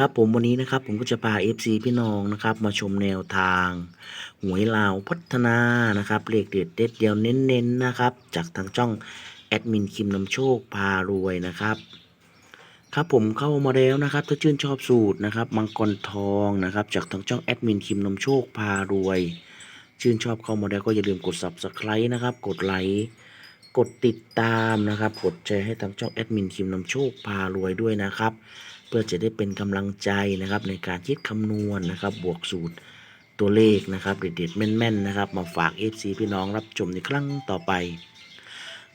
ครับผมวันนี้นะครับผมก็จะพา FC พี่น้องนะครับ มาชมแนวทาง หวยลาวพัฒนานะครับเลขเด็ดเด็ดเดียวเน้นๆนะครับ จากทางช่องแอดมินคิมนำโชคพารวยนะครับ ครับผมเข้ามาแล้วนะครับ ถ้าชื่นชอบสูตรนะครับมังกรทองนะครับ จากทางช่องแอดมินคิมนำโชคพารวย ชื่นชอบเข้ามาแล้วก็อย่าลืมกด subscribe นะครับ กดไลค์กดติดตามนะครับ กดแชร์ให้ทางช่องแอดมินคิมนำโชคพารวยด้วยนะครับ เพื่อจะได้เป็นกำลังใจนะครับในการคิดคำนวณนะครับ บวกสูตรตัวเลขนะครับเด็ดๆแม่นๆนะครับ มาฝาก FC พี่น้องรับชมในครั้งต่อไป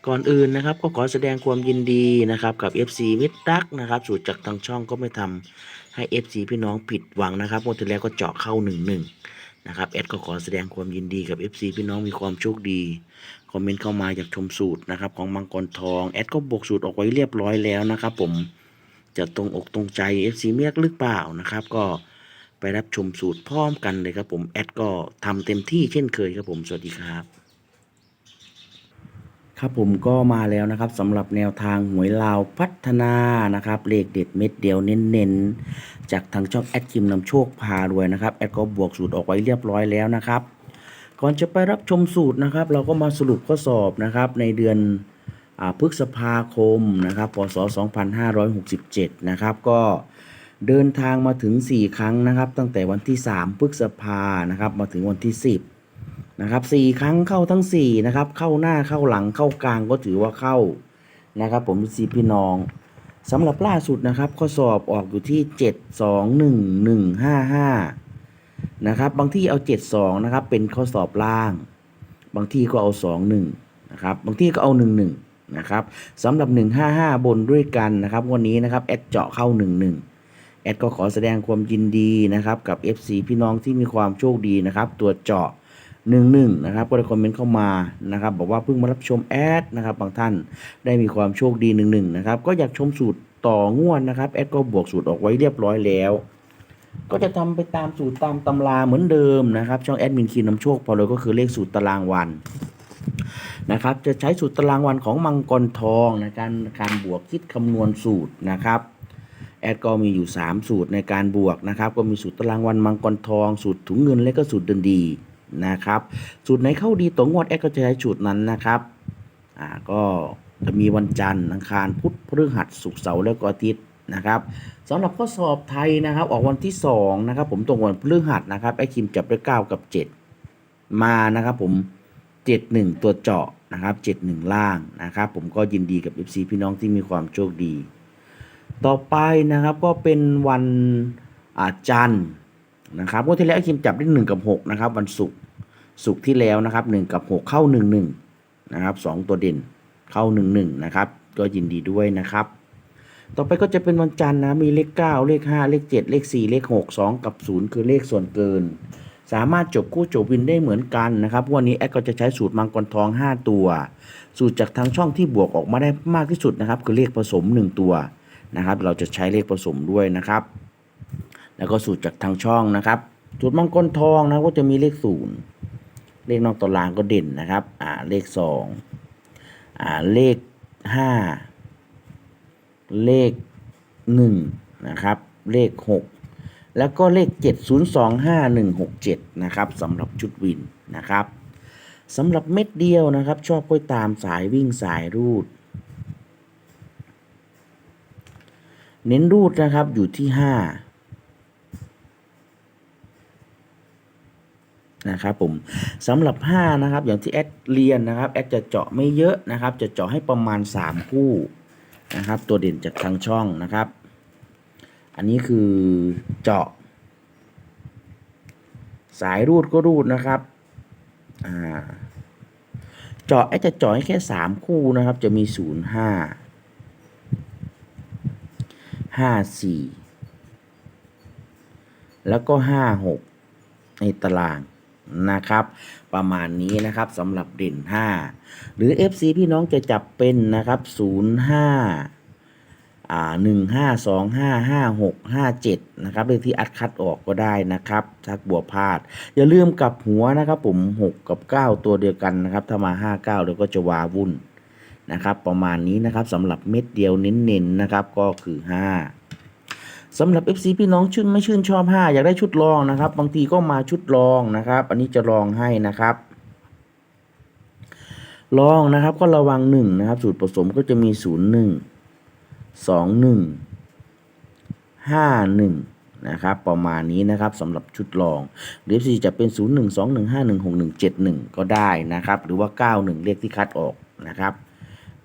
ก่อนอื่นนะครับ ก็ขอแสดงความยินดีนะครับกับ FC มิตรรักนะครับ สูตรจากทางช่องก็ไม่ทำให้ FC พี่น้องผิดหวังนะครับงวดที่แล้วก็เจาะเข้า1 1นะครับแอดก็ขอแสดงความยินดีกับ FC พี่น้องมีความโชคดี คอมเมนต์เข้ามาอยากชมสูตรนะครับของมังกรทองแอดก็บวกสูตรออกไว้เรียบร้อยแล้วนะครับผม จะตรงอกตรงใจ FC เมียกหรือเปล่านะครับ ก็ไปรับชมสูตรพร้อมกันเลยครับผมแอดก็ทำเต็มที่เช่นเคยครับผม สวัสดีครับ ครับผมก็มาแล้วนะครับสำหรับแนวทางหวยลาวพัฒนานะครับเลขเด็ดเม็ดเดียวเน้นๆ จากทางช่องแอดจิมนำโชคพารวยนะครับแอดก็บวกสูตรออกไว้เรียบร้อยแล้วนะครับ ก่อนจะไปรับชมสูตรนะครับ เราก็มาสรุปข้อสอบนะครับในเดือน พฤษภาคมนะครับพศ 2567 นะครับ ก็เดินทางมาถึง 4 ครั้งนะครับ ตั้งแต่วันที่ 3 พฤษภานะครับ มาถึงวันที่ 10 นะครับสี่ครั้งเข้าทั้งสี่นะครับ เข้าหน้าเข้าหลังเข้ากลางก็ถือว่าเข้านะครับ ผมสีพี่น้องสำหรับล่าสุดนะครับ ข้อสอบออกอยู่ที่เจ็ดสองหนึ่งหนึ่งห้าห้านะครับ บางที่เอาเจ็ดสองนะครับ เป็นข้อสอบล่าง บางที่ก็เอาสองหนึ่งนะครับ บางที่ก็เอาห นะครับสำหรับหนึ่งห้าห้าบนด้วยกันนะครับวันนี้นะครับแอดเจาะเข้าหนึ่งหนึ่งแอดก็ขอแสดงความยินดีนะครับกับ FC พี่น้องที่มีความโชคดีนะครับ ตัวเจาะหนึ่งหนึ่งนะครับก็ได้คอมเมนต์เข้ามานะครับบอกว่าเพิ่งมารับชมแอดนะครับบางท่านได้มีความโชคดีหนึ่งหนึ่งนะครับก็อยากชมสูตรต่องวดนะครับแอดก็บวกสูตรออกไว้เรียบร้อยแล้ว ก็จะทำไปตามสูตรตามตำราเหมือนเดิมนะครับ ช่องแอดมินคีนำโชคพอเลยก็คือเลขสูตรตารางวัน นะครับ จะใช้สูตรตารางวันของมังกรทองในการการบวกคิดคำนวณสูตรนะครับ แอดก็มีอยู่ 3 สูตรในการบวกนะครับ ก็มีสูตรตารางวันมังกรทอง สูตรถุงเงินและก็สูตรเดินดีนะครับ สูตรไหนเข้าดีตัวงวดแอดก็จะใช้สูตรนั้นนะครับอ่าก็จะมีวันจันทร์อังคารพุธพฤหัสศุกร์เสาร์แล้วก็อาทิตย์นะครับสำหรับข้อสอบไทยนะครับ ออกวันที่2นะครับผมตรงวันพฤหัสนะครับไอ้คิมจับได้9กับ 7 มานะครับผม 71 ตัวเจาะนะครับ 71 ล่างนะครับ ผมก็ยินดีกับ FC พี่น้องที่มีความโชคดี ต่อไปนะครับก็เป็นวันอาจันทร์นะครับงวดที่แล้วไอคิมจับได้หนึ่งกับหกนะครับ วันศุกร์ศุกร์ที่แล้วนะครับหนึ่งกับหกเข้าหนึ่งหนึ่งนะครับสองตัวเด่นเข้าหนึ่งหนึ่งนะครับ ก็ยินดีด้วยนะครับ ต่อไปก็จะเป็นวันจันทร์นะมีเลขเก้าเลขห้าเลขเจ็ดเลขสี่เลขหกสองกับศูนย์คือเลขส่วนเกิน สามารถจบคู่จบวินได้เหมือนกันนะครับวันนี้แอดก็จะใช้สูตรมังกรทอง 5 ตัว สูตรจากทางช่องที่บวกออกมาได้มากที่สุดนะครับ คือเลขผสม 1 ตัวนะครับ เราจะใช้เลขผสมด้วยนะครับ แล้วก็สูตรจากทางช่องนะครับ สูตรมังกรทองนะก็จะมีเลขศูนย์เลขนอกตารางก็เด่นนะครับอ่าเลขสองอ่าเลขห้าเลขหนึ่งนะครับ เลขหก แล้วก็เลขเจ็ดศูนย์สองห้าหนึ่งหกเจ็ดนะครับสำหรับชุดวินนะครับสำหรับเม็ดเดียวนะครับ ชอบก็ตามสายวิ่งสายรูด เน้นรูดนะครับอยู่ที่ห้านะครับผมสำหรับ 5 นะครับ อย่างที่แอดเรียนนะครับ แอดจะเจาะไม่เยอะนะครับ จะเจาะให้ประมาณ 3 คู่นะครับ ตัวเด่นจากทางช่องนะครับ อันนี้คือเจาะ สายรูดก็รูดนะครับอ่าเจาะแอจะเจาะแค่3คู่นะครับ จะมี0 5 5 4แล้วก็ห้าหกในตารางนะครับ ประมาณนี้นะครับสำหรับเด่น5หรือ FC พี่น้องจะจับเป็นนะครับ05 อ่า15 25 56 57นะครับเลขที่อัดคัดออกก็ได้นะครับทักบัวพาด อย่าลืมกลับหัวนะครับผม6กับ9ตัวเดียวกันนะครับ ถ้ามา59เดี๋ยวก็จะวาวุ่นนะครับ ประมาณนี้นะครับสำหรับเม็ดเดียวเน้นๆนะครับก็คือ5สำหรับ FC พี่น้องชื่นไม่ชื่นชอบ 5 อยากได้ชุดรองนะครับ บางทีก็มาชุดรองนะครับ อันนี้จะรองให้นะครับรองนะครับก็ระวัง1นะครับสูตรผสมก็จะมี 0 1 2 1 5 1 นะครับ ประมาณนี้นะครับสำหรับชุดรองหรือ FC จะเป็น 0 1 2 1 5 1 6 1 7 1 ก็ได้นะครับ หรือว่า 91 เลขที่คัดออกนะครับ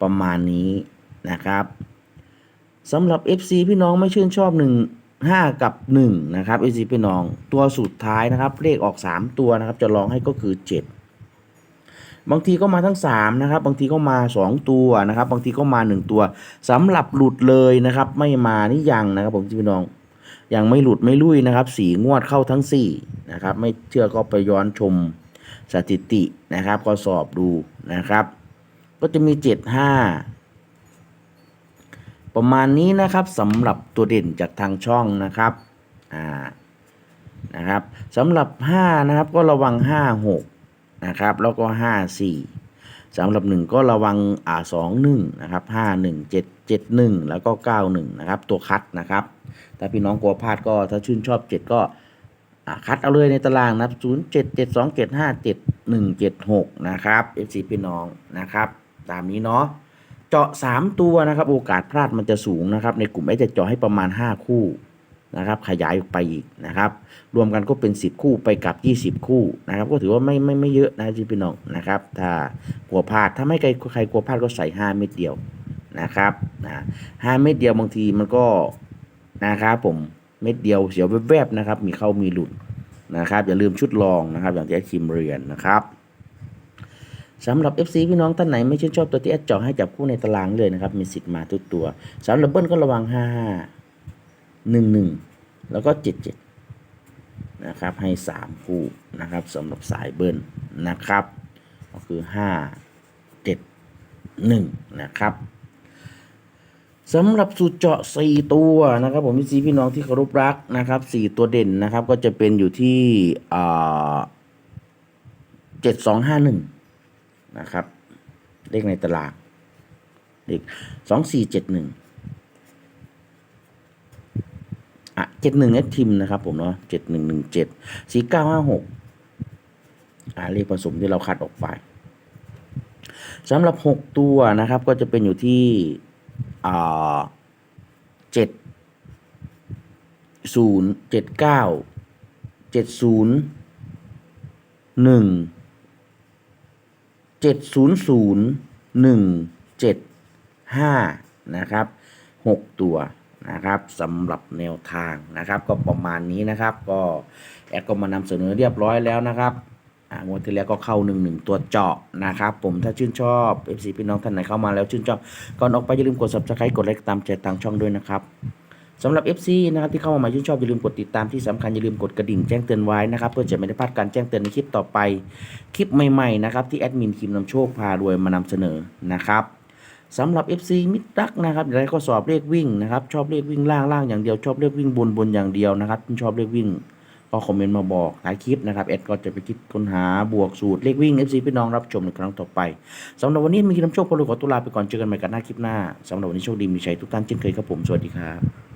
ประมาณนี้นะครับสำหรับ FC พี่น้องไม่ชื่นชอบ 1 5 กับ 1 นะครับ FC พี่น้องตัวสุดท้ายนะครับ เลขออก 3 ตัวนะครับ จะลองให้ก็คือ 7 บางทีก็มาทั้ง3นะครับบางทีก็มา 2 ตัวนะครับ บางทีก็มา 1 ตัวสำหรับหลุดเลยนะครับ ไม่มานี่ยังนะครับ ผมพี่น้องยังไม่หลุดไม่ลุยนะครับสีงวดเข้าทั้ง4นะครับไม่เชื่อก็ไปย้อนชมสถิตินะครับ ก็สอบดูนะครับ ก็จะมี 7 5ประมาณนี้นะครับสำหรับตัวเด่นจากทางช่องนะครับอ่านะครับสำหรับ 5 นะครับก็ระวัง 5 6 นะครับ แล้วก็5 4สำหรับ1ก็ระวังอ่า2 1นะครับ5 1 7 7 1แล้วก็9 1นะครับ ตัวคัดนะครับถ้าพี่น้องกลัวพลาดก็ถ้าชื่นชอบ7ก็อ่าคัดเอาเลยในตารางนะครับ0 7 7 2 7 5 7 1 7 6นะครับ FC พี่น้องนะครับ ตามนี้เนาะเจาะ3ตัวนะครับ โอกาสพลาดมันจะสูงนะครับ ในกลุ่มไอจะเจาะให้ประมาณ5คู่ นะครับขยายออกไปอีกนะครับ รวมกันก็เป็น 10 คู่ไปกับ 20 คู่นะครับ ก็ถือว่าไม่ไม่ไม่เยอะนะพี่น้องนะครับ ถ้ากลัวพลาดถ้าไม่ใครใครกลัวพลาดก็ใส่ 5 เม็ดเดียวนะครับนะห้าเม็ดเดียวบางทีมันก็นะครับผมเม็ดเดียวเสียวแวบๆนะครับ มีเข้ามีหลุดนะครับ อย่าลืมชุดรองนะครับ อย่างที่แอดคิมเรียนนะครับสำหรับ FC พี่น้องท่านไหนไม่ชื่นชอบตัวที่แอดเจาะให้จับคู่ในตารางเลยนะครับ มีสิทธิ์มาทุกตัวสำหรับเบิ้ลก็ระวัง 55 11 แล้วก็ 77 นะครับ ให้ 3 คู่นะครับสำหรับสายเบิ้ลนะครับ ก็คือ 5 7 1 นะครับสำหรับสูตรเจาะ 4 ตัวนะครับ ผมพี่ซีพี่น้องที่เคารพรักนะครับ 4 ตัวเด่นนะครับ ก็จะเป็นอยู่ที่เจ็ดสอ่า7251นะครับ เลขในตารางเลขสองสี่เจ็ดหนึ่ง อะเจ็ดหนึ่งเอทิมนะครับผมเนาะเจ็ดหนึ่งหนึ่งเจ็ดสี่เก้าห้าหกอ่าเลขผสมที่เราคัดออกไปสำหรับหกตัวนะครับ ก็จะเป็นอยู่ที่อ่าเจ็ดศูนย์เจ็ดเก้าเจ็ดศูนย์หนึ่งเจ็ดศูนย์ศูนย์หนึ่งเจ็ดห้านะครับหกตัว นะครับสำหรับแนวทางนะครับ ก็ประมาณนี้นะครับ ก็แอดก็มานำเสนอเรียบร้อยแล้วนะครับอ่างวดที่แล้วก็เข้าหนึ่งหนึ่งตัวเจาะนะครับ ผมถ้าชื่นชอบ FC พี่น้องท่านไหนเข้ามาแล้วชื่นชอบ ก่อนออกไปอย่าลืมกด subscribe กดไลค์ตามใจทางช่องด้วยนะครับสำหรับ FC นะครับที่เข้ามาใหม่ชื่นชอบอย่าลืมกดติดตามที่สำคัญอย่าลืมกดกระดิ่งแจ้งเตือนไว้นะครับ เพื่อจะไม่ได้พลาดการแจ้งเตือนในคลิปต่อไป คลิปใหม่ๆนะครับที่แอดมินคิมนำโชคพารวยมานำเสนอนะครับ สำหรับ FC มิตรรักนะครับอยากได้ข้อสอบเลขวิ่งนะครับ ชอบเลขวิ่งล่างล่างอย่างเดียว ชอบเลขวิ่งบนบนอย่างเดียวนะครับชอบเลขวิ่งก็คอมเมนต์มาบอกท้ายคลิปนะครับแอดก็จะไปคิดค้นหาบวกสูตรเลขวิ่ง FC พี่น้องรับชมในครั้งต่อไปสำหรับวันนี้มีคิมนำโชคพารวยขอตุลาไปก่อนเจอกันใหม่กันหน้าคลิปหน้าสำหรับวันนี้โชคดีมีชัยทุกท่านเช่นเคยครับผมสวัสดีครับ